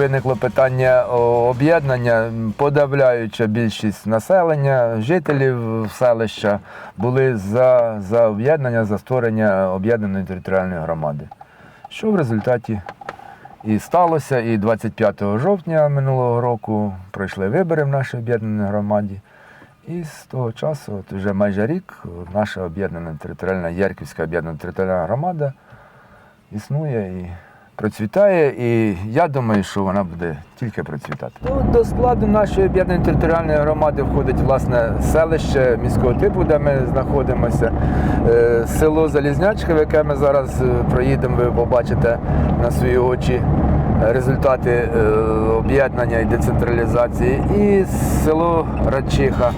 виникло питання об'єднання, подавляюча більшість населення, жителів селища були за, за об'єднання, за створення об'єднаної територіальної громади. Що в результаті і сталося. І 25 жовтня минулого року пройшли вибори в нашій об'єднаній громаді. І з того часу, от вже майже рік, наша об'єднана територіальна Ярківська об'єднана територіальна громада існує і процвітає. І я думаю, що вона буде тільки процвітати. Ну, до складу нашої об'єднаної територіальної громади входить власне селище міського типу, де ми знаходимося, е, село Залізнячке, в яке ми зараз е, проїдемо, ви побачите на свої очі результати е, об'єднання і децентралізації, і село Радчиха.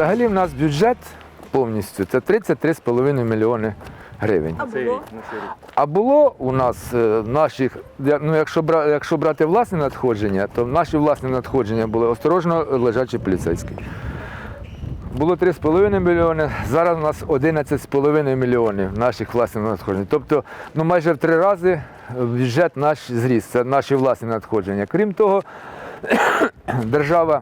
Взагалі в нас бюджет повністю це 33,5 мільйони гривень. А було? А було у нас е, наших, ну якщо бра, якщо брати власне надходження, то наші власні надходження були осторожно лежачі поліцейські. Було 3,5 мільйони, зараз у нас 11,5 мільйонів наших власних надходжень. Тобто ну, майже в три рази е, бюджет наш зріс, це наші власні надходження. Крім того, держава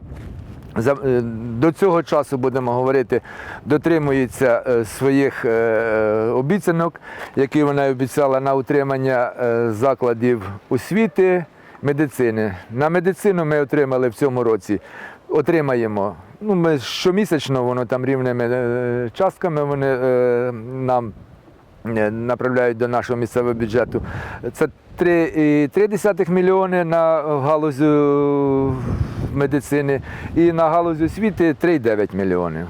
до цього часу, будемо говорити, дотримується е, своїх е, обіцянок, які вона обіцяла на утримання е, закладів освіти, медицини. На медицину ми отримали в цьому році. Отримаємо. Ну, ми щомісячно воно там рівними е, частками вони е, нам е, направляють до нашого місцевого бюджету. Це 3,3 мільйони на галузь е, медицини і на галузь освіти 3,9 мільйонів.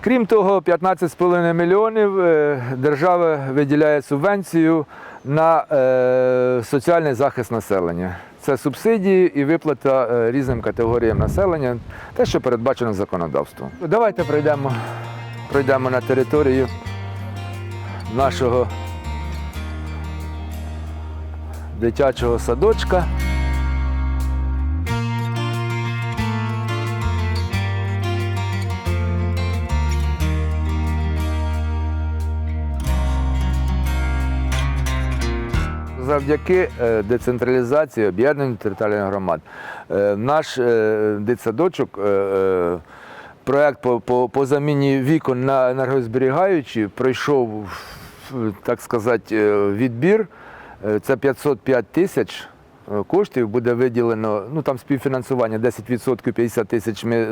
Крім того, 15,5 мільйонів е, держава виділяє субвенцію на е, соціальний захист населення. Це субсидії і виплата е, різним категоріям населення, те, що передбачено законодавством. Давайте пройдемо, пройдемо на територію нашого дитячого садочка. Завдяки е, децентралізації об'єднання територіальних громад е, наш е, дитсадочок, проект по, по, по заміні вікон на енергозберігаючі пройшов, так сказати, відбір. Це 505 тисяч коштів буде виділено, ну там співфінансування 10%, 50 тисяч ми е,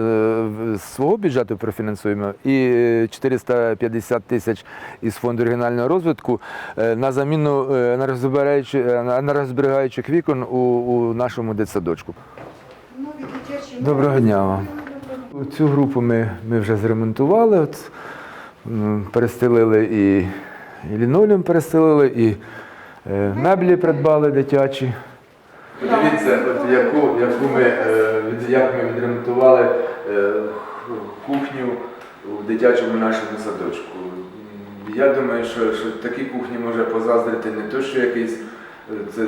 з свого бюджету профінансуємо і е, 450 тисяч із фонду регіонального розвитку е, на заміну е, енергозберігаючих, енергозберігаючих вікон у, у нашому дитсадочку. Доброго дня вам. Цю групу ми, ми вже зремонтували, от, перестелили і, і лінолеум перестелили, і меблі придбали дитячі. Подивіться, от яку, яку ми, е, від- як ми відремонтували е, кухню в дитячому нашому садочку. Я думаю, що, що такі кухні може позаздрити не то, що якийсь е, це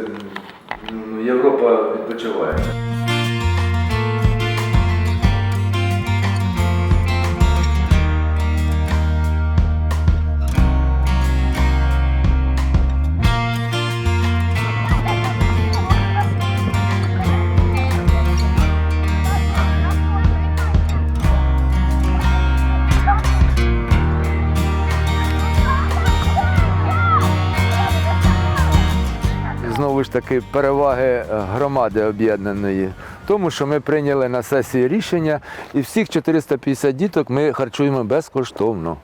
ну, Європа відпочиває. Ж таки, переваги е, громади об'єднаної тому, що ми прийняли на сесії рішення, і всіх 450 діток ми харчуємо безкоштовно.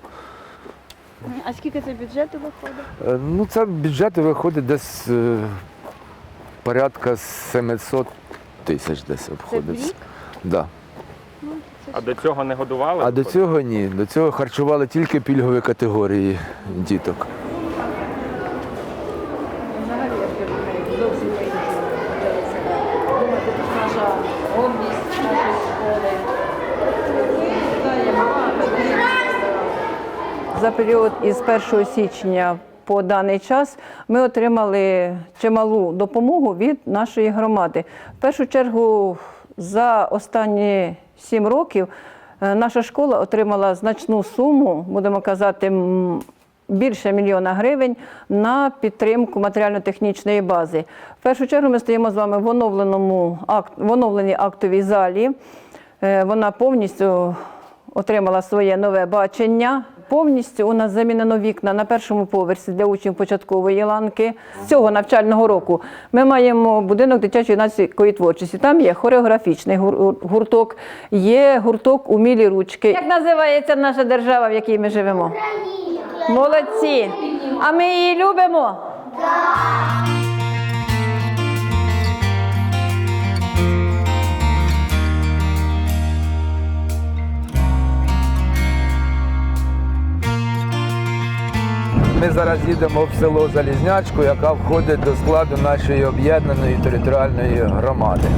А скільки це бюджету виходить? Е, Ну, це бюджет виходить десь е, порядка 700 тисяч десь Це в рік? Да. Ну, А до цього не годували? А до цього ні. До цього харчували тільки пільгові категорії діток. Взагалі, я впевнена, зовсім не Думаю, тут наша гордість нашої школи. За період із 1 січня по даний час ми отримали чималу допомогу від нашої громади. В першу чергу За останні сім років е, наша школа отримала значну суму, будемо казати, більше мільйона гривень на підтримку матеріально-технічної бази. В першу чергу ми стоїмо з вами в оновленому в оновленій актовій залі. Е, Вона повністю отримала своє нове бачення. Повністю у нас замінено вікна на першому поверсі для учнів початкової ланки. З цього навчального року ми маємо будинок дитячої юнацької творчості. Там є хореографічний гурток, є гурток умілі ручки. Як називається наша держава, в якій ми живемо? Молодці! А ми її любимо? Ми зараз їдемо в село Залізнячку, яка входить до складу нашої об'єднаної територіальної громади.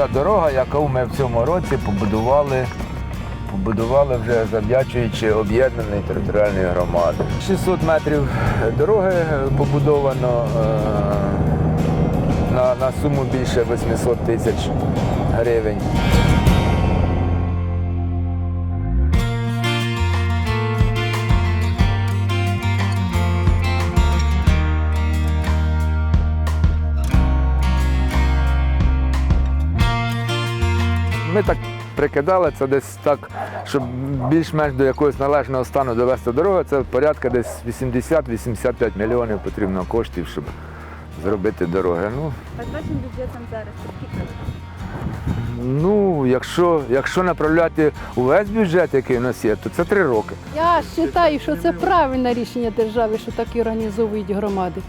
Е, ця дорога, яку ми в цьому році побудували, побудували вже завдячуючи об'єднаної територіальної громади. 600 метрів дороги побудовано е, на, на суму більше 800 тисяч гривень. Ми так прикидали, це десь так, щоб більш-менш до якогось належного стану довести дорогу, це порядка десь 80-85 мільйонів потрібно коштів, щоб зробити дороги. Ну, А з вашим бюджетом зараз скільки? ну якщо, якщо направляти увесь бюджет, який у нас є, то це три роки. Я вважаю, що це правильне рішення держави, що так і організовують громади.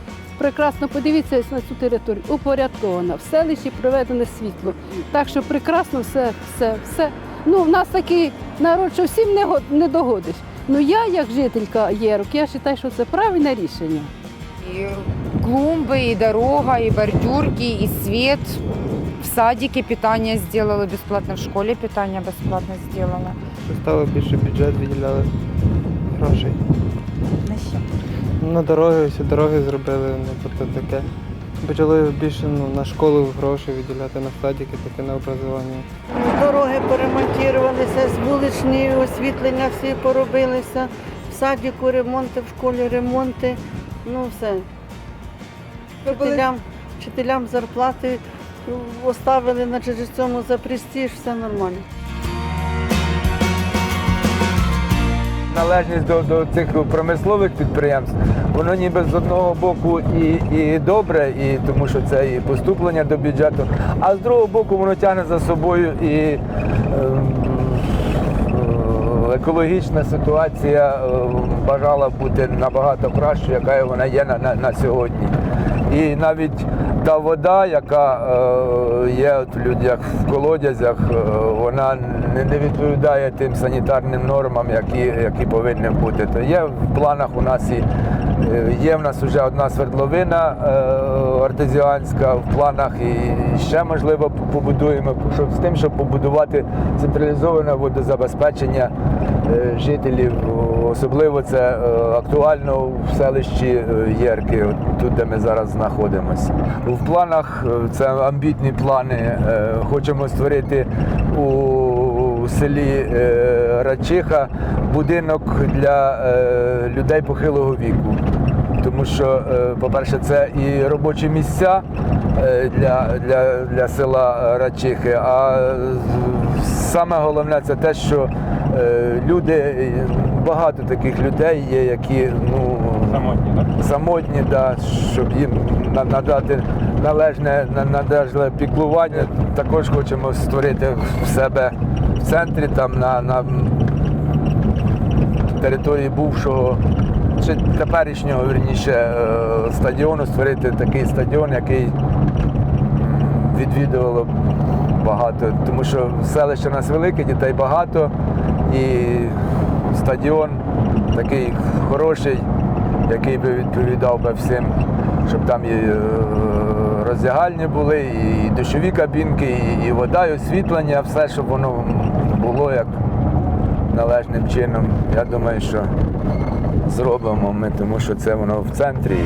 Прекрасно подивіться на цю територію. Упорядкована, в селищі проведене світло. Так що прекрасно все, все, все. Ну, в нас такий народ, що всім не, не догодиш. Ну я, як жителька Єрок, я вважаю, що це правильне рішення. И клумбы, и дорога, и бордюрки, и свет. В садике питание сделала бесплатно, в школе питание бесплатно сделала. Стало більше бюджет, виділяли грошей. На дороги, всі дороги зробили, ну тобто таке. Почали більше ну, на школу гроші виділяти, на садики, таке на образування. Дороги поремонтувалися, з вуличні освітлення всі поробилися, в садіку ремонти, в школі ремонти, ну все. Вчителям, вчителям зарплати ну, оставили на через цьому за престиж, все нормально. Належність до, до цих промислових підприємств, воно ніби з одного боку і, і добре, і тому що це і поступлення до бюджету, а з другого боку воно тягне за собою і ем, е, екологічна ситуація е, бажала бути набагато кращою, яка вона є на, на, на сьогодні. І навіть та вода, яка е, є в людях в колодязях, е, вона не, відповідає тим санітарним нормам, які, які повинні бути. То є в планах у нас і є в нас вже одна свердловина е, артезіанська в планах, і ще можливо побудуємо, щоб з тим, щоб побудувати централізоване водозабезпечення е, жителів. Особливо це е, актуально в селищі е, Єрки, тут, де ми зараз знаходимося. В планах е, це амбітні плани. е, Хочемо створити у селі е, Рачиха будинок для е, людей похилого віку. Тому що, е, по-перше, це і робочі місця для, для, для села Рачихи, а саме головне це те, що люди, багато таких людей є, які ну, самотні, да? самотні да, щоб їм надати належне, на- належне піклування. Також хочемо створити в себе в центрі, там на, на території бувшого чи теперішнього вірніше е, стадіону створити такий стадіон, який відвідувало багато, тому що селище у нас велике, дітей багато, і стадіон такий хороший, який би відповідав би всім, щоб там і е, роздягальні були, і душові кабінки, і, вода, і освітлення, все, щоб воно було як належним чином. Я думаю, що зробимо ми, тому що це воно в центрі.